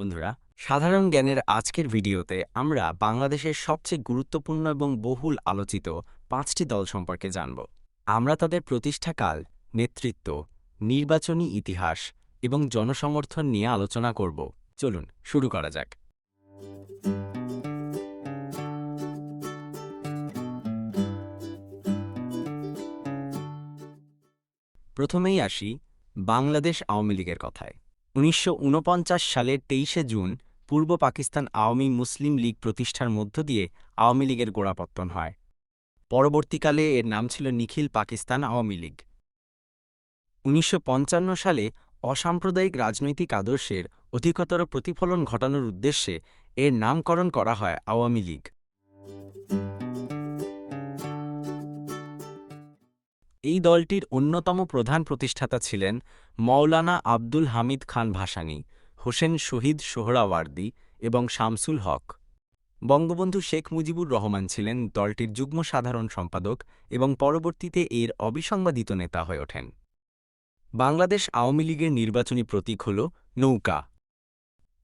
বন্ধুরা, সাধারণ জ্ঞানের আজকের ভিডিওতে আমরা বাংলাদেশের সবচেয়ে গুরুত্বপূর্ণ এবং বহুল আলোচিত পাঁচটি দল সম্পর্কে জানব। আমরা তাদের প্রতিষ্ঠাকাল, নেতৃত্ব, নির্বাচনী ইতিহাস এবং জনসমর্থন নিয়ে আলোচনা করব। চলুন, শুরু করা যাক। প্রথমেই আসি বাংলাদেশ আওয়ামী লীগের কথায়। উনিশশো সালের তেইশে জুন, পূর্ব পাকিস্তান আওয়ামী মুসলিম লীগ প্রতিষ্ঠার মধ্য দিয়ে আওয়ামী লীগের গোড়াপত্তন হয়। পরবর্তীকালে এর নাম ছিল নিখিল পাকিস্তান আওয়ামী লীগ। উনিশশো সালে অসাম্প্রদায়িক রাজনৈতিক আদর্শের অধিকতর প্রতিফলন ঘটানোর উদ্দেশ্যে এর নামকরণ করা হয় আওয়ামী লীগ। এই দলটির অন্যতম প্রধান প্রতিষ্ঠাতা ছিলেন মৌলানা আব্দুল হামিদ খান ভাসানী, হোসেন শহীদ সোহরাওয়ার্দী এবং শামসুল হক। বঙ্গবন্ধু শেখ মুজিবুর রহমান ছিলেন দলটির যুগ্ম সাধারণ সম্পাদক এবং পরবর্তীতে এর অবিসংবাদিত নেতা হয়ে ওঠেন। বাংলাদেশ আওয়ামী লীগের নির্বাচনী প্রতীক হল নৌকা।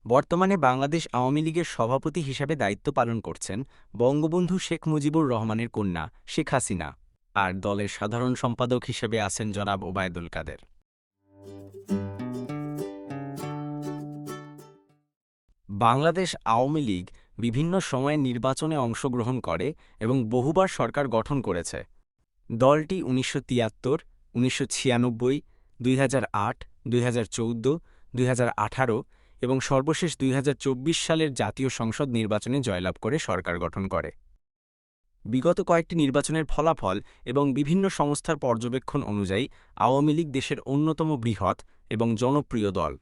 বর্তমানে বাংলাদেশ আওয়ামী লীগের সভাপতি হিসাবে দায়িত্ব পালন করছেন বঙ্গবন্ধু শেখ মুজিবুর রহমানের কন্যা শেখ হাসিনা। আর দলের সাধারণ সম্পাদক হিসেবে আছেন জনাব ওবায়দুল কাদের। বাংলাদেশ আওয়ামী লীগ বিভিন্ন সময়ে নির্বাচনে অংশগ্রহণ করে এবং বহুবার সরকার গঠন করেছে। দলটি উনিশশো তিয়াত্তর, উনিশশো ছিয়ানব্বই, দুই হাজার আট চৌদ্দ এবং সর্বশেষ দুই সালের জাতীয় সংসদ নির্বাচনে জয়লাভ করে সরকার গঠন করে। বিগত কয়েকটি নির্বাচনের ফলাফল এবং বিভিন্ন সংস্থার পর্যবেক্ষণ অনুযায়ী আওয়ামী লীগ দেশের অন্যতম বৃহৎ এবং জনপ্রিয় দল।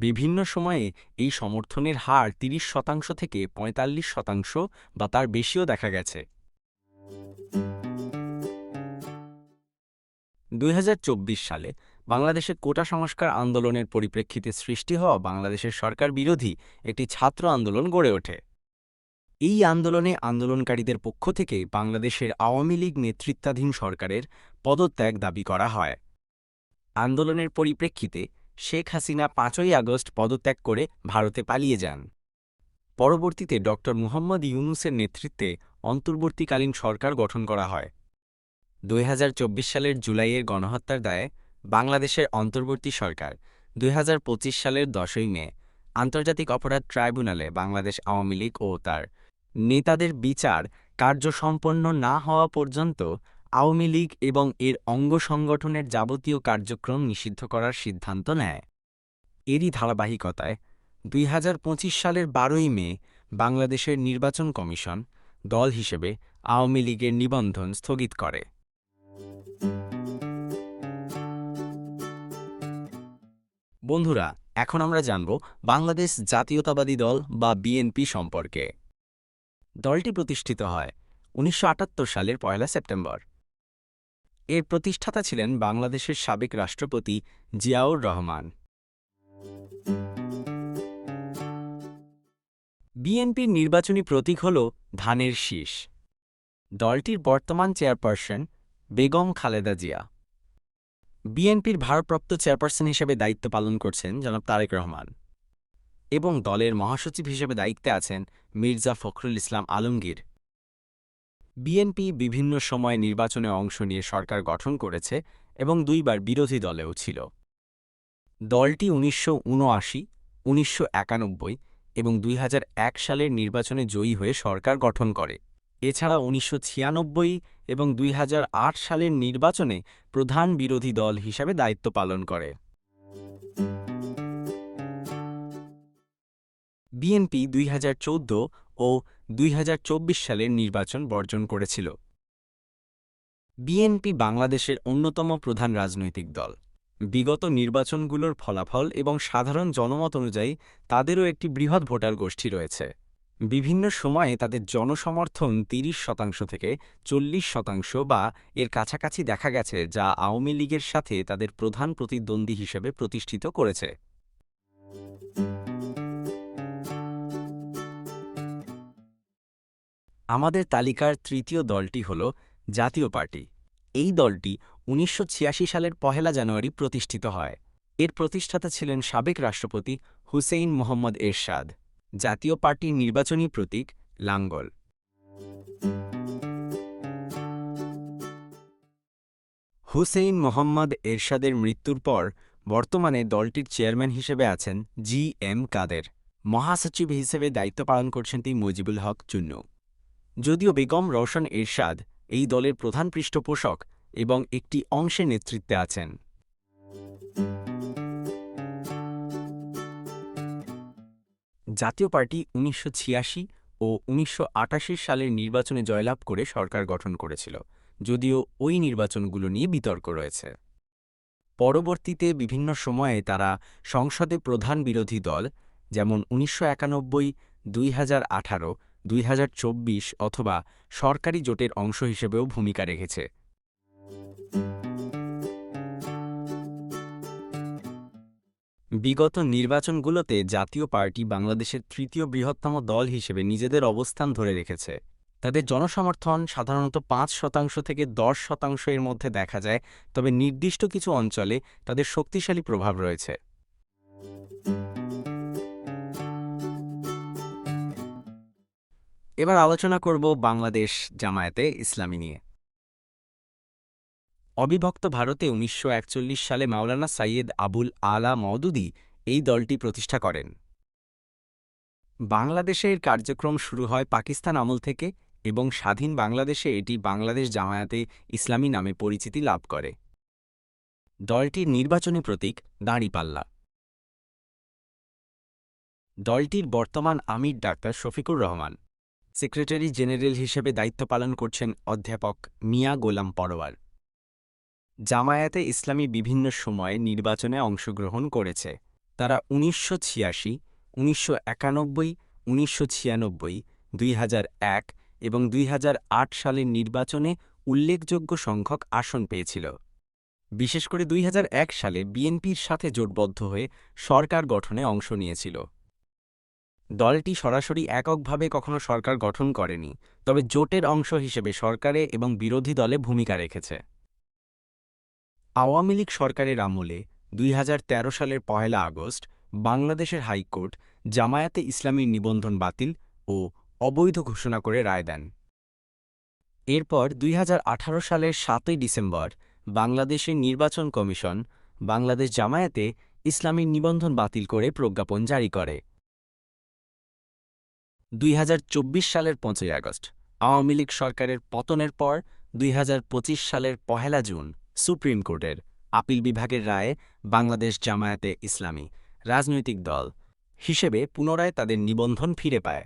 বিভিন্ন সময়ে এই সমর্থনের হার ৩০ শতাংশ থেকে ৪৫ শতাংশ বা তার বেশিও দেখা গেছে। দুই হাজার চব্বিশ সালে বাংলাদেশে কোটা সংস্কার আন্দোলনের পরিপ্রেক্ষিতে সৃষ্টি হওয়া বাংলাদেশের সরকার বিরোধী একটি ছাত্র আন্দোলন গড়ে ওঠে। এই আন্দোলনে আন্দোলনকারীদের পক্ষ থেকে বাংলাদেশের আওয়ামী লীগ নেতৃত্বাধীন সরকারের পদত্যাগ দাবি করা হয়। আন্দোলনের পরিপ্রেক্ষিতে শেখ হাসিনা পাঁচই আগস্ট পদত্যাগ করে ভারতে পালিয়ে যান। পরবর্তীতে ড. মুহম্মদ ইউনুসের নেতৃত্বে অন্তর্বর্তীকালীন সরকার গঠন করা হয়। দুই হাজার চব্বিশ সালের জুলাইয়ের গণহত্যার দায়ে বাংলাদেশের অন্তর্বর্তী সরকার দুই হাজার পঁচিশ সালের দশই মে আন্তর্জাতিক অপরাধ ট্রাইব্যুনালে বাংলাদেশ আওয়ামী লীগ ও তার নেতাদের বিচার কার্যসম্পন্ন না হওয়া পর্যন্ত আওয়ামী লীগ এবং এর অঙ্গ সংগঠনের যাবতীয় কার্যক্রম নিষিদ্ধ করার সিদ্ধান্ত নেয়। এরই ধারাবাহিকতায় দুই হাজার পঁচিশ সালের বারোই মে বাংলাদেশের নির্বাচন কমিশন দল হিসেবে আওয়ামী লীগের নিবন্ধন স্থগিত করে। বন্ধুরা, এখন আমরা জানব বাংলাদেশ জাতীয়তাবাদী দল বা বিএনপি সম্পর্কে। দলটি প্রতিষ্ঠিত হয় উনিশশো আটাত্তর সালের পয়লা সেপ্টেম্বর। এর প্রতিষ্ঠাতা ছিলেন বাংলাদেশের সাবেক রাষ্ট্রপতি জিয়াউর রহমান। বিএনপির নির্বাচনী প্রতীক হল ধানের শীষ। দলটির বর্তমান চেয়ারপারসন বেগম খালেদা জিয়া। বিএনপির ভারপ্রাপ্ত চেয়ারপারসন হিসেবে দায়িত্ব পালন করছেন জনাব তারেক রহমান এবং দলের মহাসচিব হিসেবে দায়িত্বে আছেন মির্জা ফখরুল ইসলাম আলমগীর। বিএনপি বিভিন্ন সময় নির্বাচনে অংশ নিয়ে সরকার গঠন করেছে এবং দুইবার বিরোধী দলেও ছিল। দলটি উনিশশো উনআশি, উনিশশো এবং দুই হাজার এক সালের নির্বাচনে জয়ী হয়ে সরকার গঠন করে। এছাড়া উনিশশো ছিয়ানব্বই এবং দুই হাজার আট সালের নির্বাচনে প্রধান বিরোধী দল হিসাবে দায়িত্ব পালন করে। বিএনপি দুই হাজার চৌদ্দ ও দুই হাজার চব্বিশ সালের নির্বাচন বর্জন করেছিল। বিএনপি বাংলাদেশের অন্যতম প্রধান রাজনৈতিক দল। বিগত নির্বাচনগুলোর ফলাফল এবং সাধারণ জনমত অনুযায়ী তাদেরও একটি বৃহৎ ভোটার গোষ্ঠী রয়েছে। বিভিন্ন সময়ে তাদের জনসমর্থন ৩০ শতাংশ থেকে চল্লিশ শতাংশ বা এর কাছাকাছি দেখা গেছে, যা আওয়ামী লীগের সাথে তাদের প্রধান প্রতিদ্বন্দ্বী হিসেবে প্রতিষ্ঠিত করেছে। আমাদের তালিকার তৃতীয় দলটি হল জাতীয় পার্টি। এই দলটি উনিশশো ছিয়াশি সালের পহেলা জানুয়ারি প্রতিষ্ঠিত হয়। এর প্রতিষ্ঠাতা ছিলেন সাবেক রাষ্ট্রপতি হুসেইন মোহাম্মদ এরশাদ। জাতীয় পার্টির নির্বাচনী প্রতীক লাঙ্গল। হুসেইন মোহাম্মদ এরশাদের মৃত্যুর পর বর্তমানে দলটির চেয়ারম্যান হিসেবে আছেন জি এম কাদের। মহাসচিব হিসেবে দায়িত্ব পালন করছেন তিনি মুজিবুল হক চুন্নু। যদিও বেগম রওশন এরশাদ এই দলের প্রধান পৃষ্ঠপোষক এবং একটি অংশের নেতৃত্বে আছেন। জাতীয় পার্টি উনিশশো ছিয়াশি ও উনিশশো আটাশি সালের নির্বাচনে জয়লাভ করে সরকার গঠন করেছিল, যদিও ওই নির্বাচনগুলো নিয়ে বিতর্ক রয়েছে। পরবর্তীতে বিভিন্ন সময়ে তারা সংসদে প্রধান বিরোধী দল, যেমন উনিশশো একানব্বই, দুই দুই হাজার চব্বিশ অথবা সরকারি জোটের অংশ হিসেবেও ভূমিকা রেখেছে। বিগত নির্বাচনগুলোতে জাতীয় পার্টি বাংলাদেশের তৃতীয় বৃহত্তম দল হিসেবে নিজেদের অবস্থান ধরে রেখেছে। তাদের জনসমর্থন সাধারণত পাঁচ শতাংশ থেকে দশ শতাংশ এর মধ্যে দেখা যায়, তবে নির্দিষ্ট কিছু অঞ্চলে তাদের শক্তিশালী প্রভাব রয়েছে। এবার আলোচনা করব বাংলাদেশ জামায়াতে ইসলামী নিয়ে। অবিভক্ত ভারতে উনিশশো একচল্লিশ সালে মাওলানা সাইয়েদ আবুল আলা মওদুদি এই দলটি প্রতিষ্ঠা করেন। বাংলাদেশের কার্যক্রম শুরু হয় পাকিস্তান আমল থেকে এবং স্বাধীন বাংলাদেশে এটি বাংলাদেশ জামায়াতে ইসলামী নামে পরিচিতি লাভ করে। দলটির নির্বাচনী প্রতীক দাঁড়িপাল্লা। দলটির বর্তমান আমির doctor Shafiqur Rahman. Secretary general হিসেবে দায়িত্ব পালন করছেন অধ্যাপক মিয়া গোলাম পরোয়ার। জামায়াতে ইসলামী বিভিন্ন সময়ে নির্বাচনে অংশগ্রহণ করেছে। তারা উনিশশো ছিয়াশি, উনিশশো একানব্বই, উনিশশো ছিয়ানব্বই, দুই এবং দুই হাজার আট সালের নির্বাচনে উল্লেখযোগ্য সংখ্যক আসন পেয়েছিল। বিশেষ করে দুই হাজার এক সালে বিএনপির সাথে জোটবদ্ধ হয়ে সরকার গঠনে অংশ নিয়েছিল। দলটি সরাসরি এককভাবে কখনো সরকার গঠন করেনি, তবে জোটের অংশ হিসেবে সরকারে এবং বিরোধী দলে ভূমিকা রেখেছে। আওয়ামী লীগ সরকারের আমলে দুই হাজার তেরো সালের পহেলা আগস্ট বাংলাদেশের হাইকোর্ট জামায়াতে ইসলামীর নিবন্ধন বাতিল ও অবৈধ ঘোষণা করে রায় দেন। এরপর দুই হাজার আঠারো সালের সাতই ডিসেম্বর বাংলাদেশের নির্বাচন কমিশন বাংলাদেশ জামায়াতে ইসলামীর নিবন্ধন বাতিল করে প্রজ্ঞাপন জারি করে। দুই হাজার চব্বিশ সালের পঁচই আগস্ট, আওয়ামী লীগ সরকারের পতনের পর দুই হাজার পঁচিশ সালের পহেলা জুন, সুপ্রিম কোর্টের আপিল বিভাগের রায়ে বাংলাদেশ জামায়াতে ইসলামী রাজনৈতিক দল হিসেবে পুনরায় তাদের নিবন্ধন ফিরে পায়।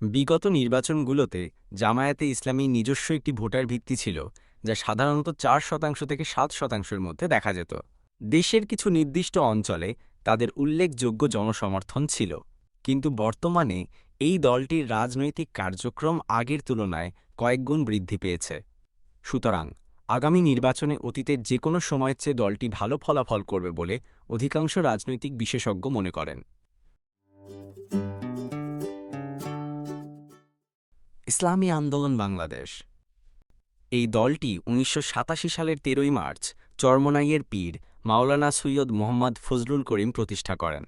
বিগত নির্বাচনগুলোতে জামায়াতে ইসলামী নিজস্ব একটি ভোটার ভিত্তি ছিল, যা সাধারণত চার শতাংশ থেকে সাত শতাংশের মধ্যে দেখা যেত। দেশের কিছু নির্দিষ্ট অঞ্চলে তাদের উল্লেখযোগ্য জনসমর্থন ছিল। কিন্তু বর্তমানে এই দলটির রাজনৈতিক কার্যক্রম আগের তুলনায় কয়েকগুণ বৃদ্ধি পেয়েছে। সুতরাং আগামী নির্বাচনে অতীতের যে কোনো সময়ের চেয়ে দলটি ভালো ফলাফল করবে বলে অধিকাংশ রাজনৈতিক বিশেষজ্ঞ মনে করেন। ইসলামী আন্দোলন বাংলাদেশ। এই দলটি উনিশশো সাতাশি সালের তেরোই মার্চ চরমনাইয়ের পীর মাওলানা সৈয়দ মোহাম্মদ ফজলুল করিম প্রতিষ্ঠা করেন।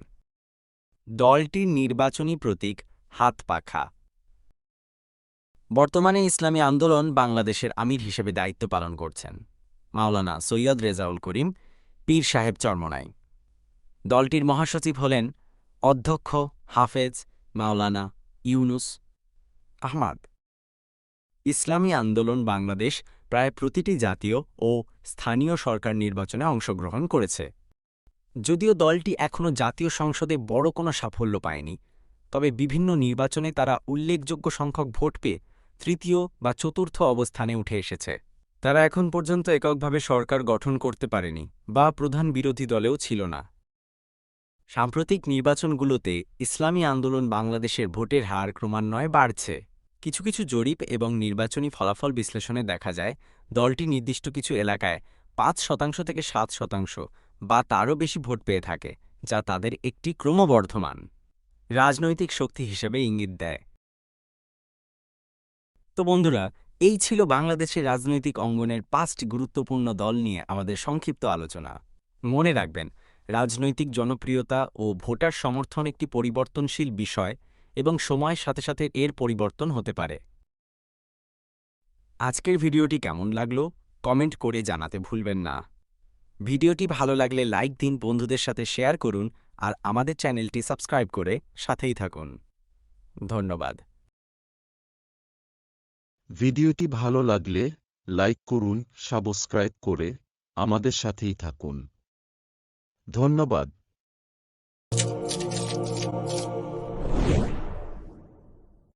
দলটির নির্বাচনী প্রতীক হাত পাখা। বর্তমানে ইসলামী আন্দোলন বাংলাদেশের আমির হিসেবে দায়িত্ব পালন করছেন। মাওলানা সৈয়দ রেজাউল করিম, পীর সাহেব চরমনাই। দলটির মহাসচিব হলেন অধ্যক্ষ হাফেজ মাওলানা ইউনুস আহমাদ। ইসলামী আন্দোলন বাংলাদেশ প্রায় প্রতিটি জাতীয় ও স্থানীয় সরকার নির্বাচনে অংশগ্রহণ করেছে। যদিও দলটি এখনও জাতীয় সংসদে বড় কোনো সাফল্য পায়নি, তবে বিভিন্ন নির্বাচনে তারা উল্লেখযোগ্য সংখ্যক ভোট পেয়ে তৃতীয় বা চতুর্থ অবস্থানে উঠে এসেছে। তারা এখন পর্যন্ত এককভাবে সরকার গঠন করতে পারেনি বা প্রধান বিরোধী দলেও ছিল না। সাম্প্রতিক নির্বাচনগুলোতে ইসলামী আন্দোলন বাংলাদেশের ভোটের হার ক্রমান্বয়ে বাড়ছে। কিছু কিছু জরিপ এবং নির্বাচনী ফলাফল বিশ্লেষণে দেখা যায়, দলটি নির্দিষ্ট কিছু এলাকায় পাঁচ শতাংশ থেকে সাত শতাংশ বা তারও বেশি ভোট পেয়ে থাকে, যা তাদের একটি ক্রমবর্ধমান রাজনৈতিক শক্তি হিসেবে ইঙ্গিত দেয়। তো বন্ধুরা, এই ছিল বাংলাদেশের রাজনৈতিক অঙ্গনের পাঁচটি গুরুত্বপূর্ণ দল নিয়ে আমাদের সংক্ষিপ্ত আলোচনা। মনে রাখবেন, রাজনৈতিক জনপ্রিয়তা ও ভোটার সমর্থন একটি পরিবর্তনশীল বিষয় এবং সময়ের সাথে সাথে এর পরিবর্তন হতে পারে। আজকের ভিডিওটি কেমন লাগল, কমেন্ট করে জানাতে ভুলবেন না। ভিডিওটি ভালো লাগলে লাইক দিন, বন্ধুদের সাথে শেয়ার করুন আর আমাদের চ্যানেলটি সাবস্ক্রাইব করে সাথেই থাকুন। ধন্যবাদ। ভিডিওটি ভালো লাগলে লাইক করুন, সাবস্ক্রাইব করে আমাদের সাথেই থাকুন। ধন্যবাদ।